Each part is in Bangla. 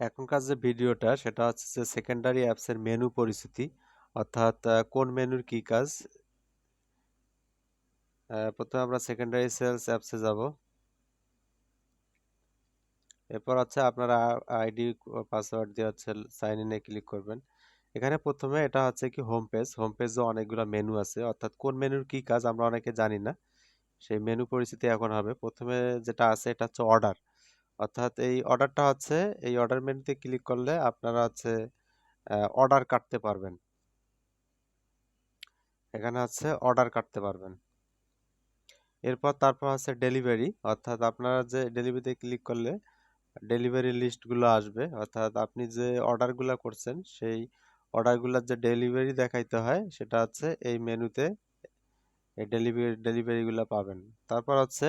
এখনকার যে ভিডিওটা, সেটা হচ্ছে যে সেকেন্ডারি অ্যাপসের মেনু পরিচিতি, অর্থাৎ কোন মেনুর কি কাজ। প্রথমে আমরা সেকেন্ডারি সেলস অ্যাপসে যাব। এরপর হচ্ছে আপনারা আইডি পাসওয়ার্ড দিয়ে হচ্ছে সাইন ইনে ক্লিক করবেন। এখানে প্রথমে এটা হচ্ছে কি হোম পেজ হোম পেজে অনেকগুলো মেনু আছে। অর্থাৎ কোন মেনুর কি কাজ আমরা অনেকে জানি না। সেই মেনু পরিচিতি এখন হবে। প্রথমে যেটা আছে, এটা হচ্ছে অর্ডার অর্থাৎ এই অর্ডারটা হচ্ছে, এই অর্ডার মেনুতে ক্লিক করলে আপনারা হচ্ছে অর্ডার কাটতে পারবেন। এখানে হচ্ছে অর্ডার কাটতে পারবেন। এরপর তারপর হচ্ছে ডেলিভারি, অর্থাৎ আপনারা যে ডেলিভারিতে ক্লিক করলে ডেলিভারি লিস্টগুলো আসবে। অর্থাৎ আপনি যে অর্ডারগুলো করছেন, সেই অর্ডারগুলোর যে ডেলিভারি দেখাইতে হয়, সেটা হচ্ছে এই মেনুতে এই ডেলিভারি, ডেলিভারিগুলো পাবেন। তারপর হচ্ছে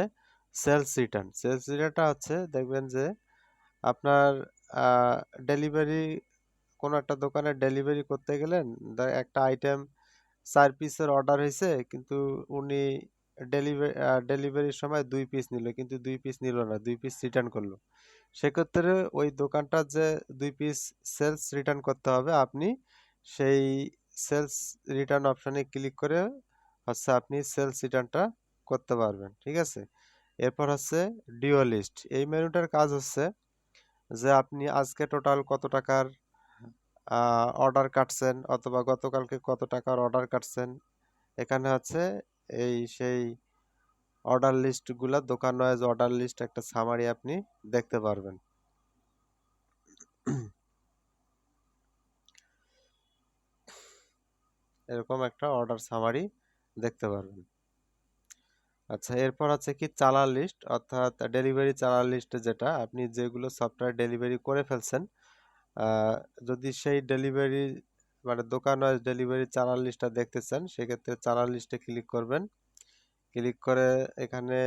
সেলস রিটার্ন। সেলস রিটার্নটা হচ্ছে দেখবেন যে আপনার ডেলিভারি কোনো একটা দোকানে ডেলিভারি করতে গেলেন একটা আইটেম চার পিসের অর্ডার হয়েছে কিন্তু উনি ডেলিভারি ডেলিভারির সময় দুই পিস নিল কিন্তু দুই পিস নিল না, দুই পিস রিটার্ন করল। সেক্ষেত্রে ওই দোকানটার যে দুই পিস সেলস রিটার্ন করতে হবে, আপনি সেই সেলস রিটার্ন অপশানে ক্লিক করে হচ্ছে আপনি সেলস রিটার্নটা করতে পারবেন, ঠিক আছে? এরপর হচ্ছে ডিওলিস্ট এই মেনুটার কাজ হচ্ছে যে আপনি আজকে টোটাল কত টাকার অর্ডার কাটছেন অথবা গতকালকে কত টাকার অর্ডার কাটছেন। এখানে হচ্ছে এই সেই অর্ডার লিস্টগুলা দোকান ওয়াইজ অর্ডার লিস্ট একটা সামারি আপনি দেখতে পারবেন। এরকম একটা অর্ডার সামারি দেখতে পারবেন। আচ্ছা এরপর আছে কি চালার লিস্ট, অর্থাৎ ডেলিভারি চালার লিস্ট যেটা, আপনি যেগুলো সফটওয়্যার ডেলিভারি করে ফেলছেন যদি সেই ডেলিভারি মানে দোকান ওয়াইজ ডেলিভারি চালার লিস্টটা দেখতে চান সেক্ষেত্রে চালার লিস্টে ক্লিক করবেন। ক্লিক করে এখানে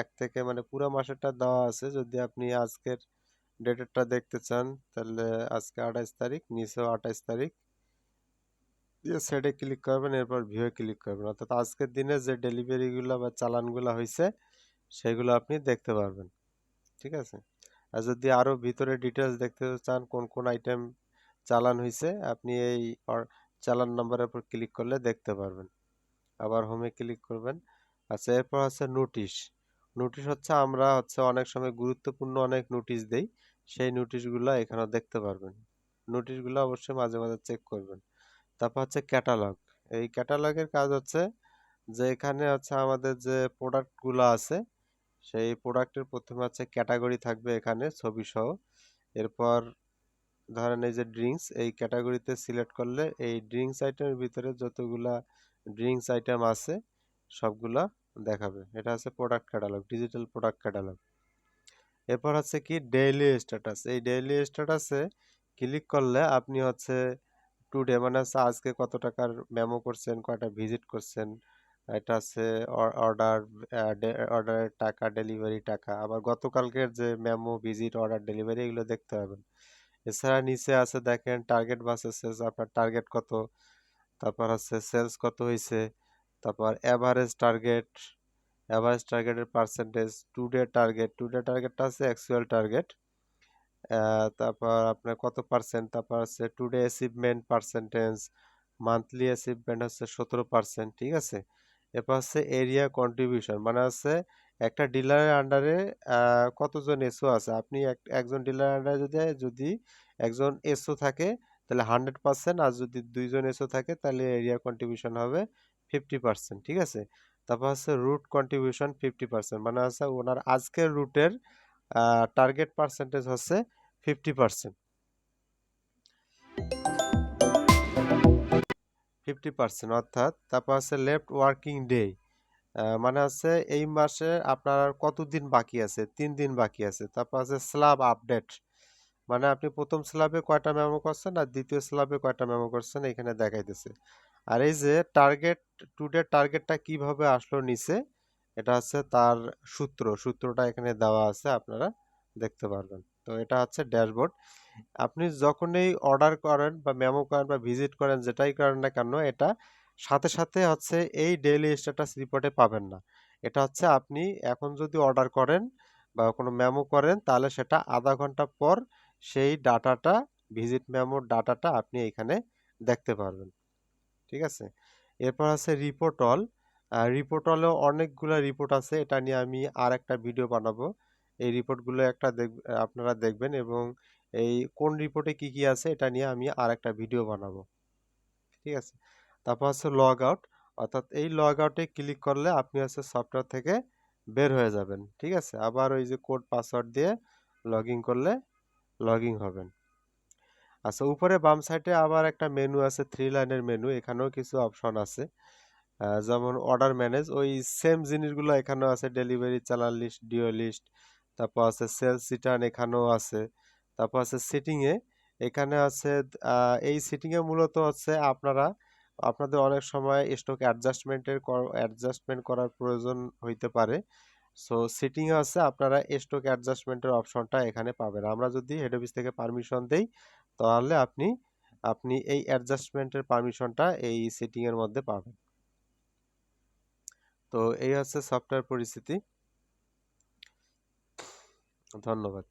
এক থেকে মানে পুরো মাসেরটা দেওয়া আছে। যদি আপনি আজকের ডেটেরটা দেখতে চান, তাহলে আজকে আঠাইশ তারিখ, নিচেও আঠাইশ তারিখ। দিয়ে সেটে ক্লিক করবেন, এরপর ভিউয়ে ক্লিক করবেন। অর্থাৎ আজকের দিনে যে ডেলিভারিগুলো বা চালানগুলো হয়েছে সেগুলো আপনি দেখতে পারবেন। ঠিক আছে? আর যদি আরও ভিতরে ডিটেলস দেখতে চান, কোন কোন আইটেম চালান হয়েছে আপনি এই চালান নাম্বারের উপর ক্লিক করলে দেখতে পারবেন। আবার হোমে ক্লিক করবেন। আচ্ছা এরপর হচ্ছে নোটিশ নোটিশ হচ্ছে আমরা হচ্ছে অনেক সময় গুরুত্বপূর্ণ অনেক নোটিশ দেই, সেই নোটিশগুলো এখানে দেখতে পারবেন। নোটিশগুলো অবশ্যই মাঝে মাঝে চেক করবেন। তারপর হচ্ছে ক্যাটালগ এই ক্যাটালগের কাজ হচ্ছে যে এখানে হচ্ছে আমাদের যে প্রোডাক্টগুলো আছে, সেই প্রোডাক্টের প্রথমে হচ্ছে ক্যাটাগরি থাকবে এখানে ছবি সহ। এরপর ধরেন এই যে ড্রিঙ্কস এই ক্যাটাগরিতে সিলেক্ট করলে এই ড্রিঙ্কস আইটেমের ভিতরে যতগুলা ড্রিঙ্কস আইটেম আছে, সবগুলা দেখাবে। এটা হচ্ছে product catalogue digital product catalogue এরপর হচ্ছে কি ডেইলি স্ট্যাটাস এই ডেইলি স্ট্যাটাসে ক্লিক করলে আপনি হচ্ছে টুডে মানে হচ্ছে আজকে কত টাকার মেমো করছেন, কয়টা ভিজিট করছেন? এটা আছে অর্ডার অর্ডারের টাকা ডেলিভারি টাকা। আবার গতকালকের যে মেমো ভিজিট অর্ডার ডেলিভারি এগুলো দেখতে পাবেন। এছাড়া নিচে আছে দেখেন টার্গেট সেলস আপনার টার্গেট কত? তারপর হচ্ছে সেলস কত হয়েছে তারপর অ্যাভারেজ টার্গেট অ্যাভারেজ টার্গেটের পার্সেন্টেজ টুডে টার্গেট টুডে টার্গেটটা আছে অ্যাকচুয়াল টার্গেট তারপর আপনার কত পার্সেন্ট তারপর হচ্ছে today achievement percentage monthly achievement হচ্ছে সতেরো পার্সেন্ট ঠিক আছে? এরপর হচ্ছে এরিয়া কন্ট্রিবিউশন মানে হচ্ছে একটা ডিলারের আন্ডারে কতজন এসও আছে? আপনি এক- একজন ডিলার আন্ডারে যদি যদি একজন এসও থাকে, তাহলে হান্ড্রেড পার্সেন্ট আর যদি দুইজন এসও থাকে, তাহলে এরিয়া কন্ট্রিবিউশন হবে ফিফটি পার্সেন্ট ঠিক আছে? তারপর হচ্ছে রুট কন্ট্রিবিউশন ফিফটি পার্সেন্ট মানে হচ্ছে ওনার আজকের রুটের টার্গেট পার্সেন্টেজ হচ্ছে ফিফটি পার্সেন্ট ফিফটি পার্সেন্ট অর্থাৎ তারপর হচ্ছে লেফট ওয়ার্কিং ডে মানে হচ্ছে এই মাসে আপনার কতদিন বাকি আছে? তিন দিন বাকি আছে। তারপর আছে স্ল্যাব আপডেট মানে আপনি প্রথম স্ল্যাবে কয়টা মেমো করছেন আর দ্বিতীয় স্ল্যাবে কয়টা মেমো করছেন এখানে দেখাইতেছে। আর এই যে টার্গেট টুডে টার্গেটটা কীভাবে আসলো নিচে? এটা হচ্ছে তার সূত্র। সূত্রটা এখানে দেওয়া আছে, আপনারা দেখতে পারবেন। তো এটা হচ্ছে ড্যাশবোর্ড। আপনি যখনই অর্ডার করেন বা মেমো করেন বা ভিজিট করেন, যেটাই করেন না কেন, এটা সাথে সাথে হচ্ছে এই ডেইলি স্ট্যাটাস রিপোর্টে পাবেন না। এটা হচ্ছে আপনি এখন যদি অর্ডার করেন বা কোনো মেমো করেন, তাহলে সেটা আধা ঘণ্টা পর সেই ডাটাটা, ভিজিট মেমোর ডাটাটা আপনি এখানে দেখতে পারবেন। ঠিক আছে? এরপর আছে রিপোর্ট অল। রিপোর্ট অলেও অনেকগুলো রিপোর্ট আছে। এটা নিয়ে আমি আর একটা ভিডিও বানাবো। এই রিপোর্টগুলো একটা দেখ, আপনারা দেখবেন এবং এই কোন রিপোর্টে কি কি আছে এটা নিয়ে আমি আর একটা ভিডিও বানাবো। ঠিক আছে? তারপর আছে লগ আউট অর্থাৎ এই লগ আউটে ক্লিক করলে আপনি হচ্ছে সফটওয়্যার থেকে বের হয়ে যাবেন। ঠিক আছে? আবার ওই যে কোড পাসওয়ার্ড দিয়ে লগ করলে লগ হবেন। আচ্ছা উপরে বাম সাইডে আবার একটা মেনু আছে থ্রি লাইনের মেনু এখানেও কিছু অপশন আছে। যেমন অর্ডার ম্যানেজ ওই সেম জিনিসগুলো এখানেও আছে ডেলিভারি চালান লিস্ট ডিও লিস্ট তারপর আছে সেলস রিটার্ন এখানেও আছে। তারপর আছে সিটিংয়ে এখানে আছে এই সিটিংয়ে মূলত হচ্ছে আপনারা, আপনাদের অনেক সময় স্টক অ্যাডজাস্টমেন্টের অ্যাডজাস্টমেন্ট করার প্রয়োজন হইতে পারে। সো সেটিংয়ে আছে আপনারা স্টক অ্যাডজাস্টমেন্টের অপশনটা এখানে পাবেন। আমরা যদি হেড অফিস থেকে পারমিশন দেই, তাহলে আপনি আপনি এই অ্যাডজাস্টমেন্টের পারমিশনটা এই সেটিংয়ের মধ্যে পাবেন। তো, এই হচ্ছে সফটওয়্যার পরিস্থিতি। ধন্যবাদ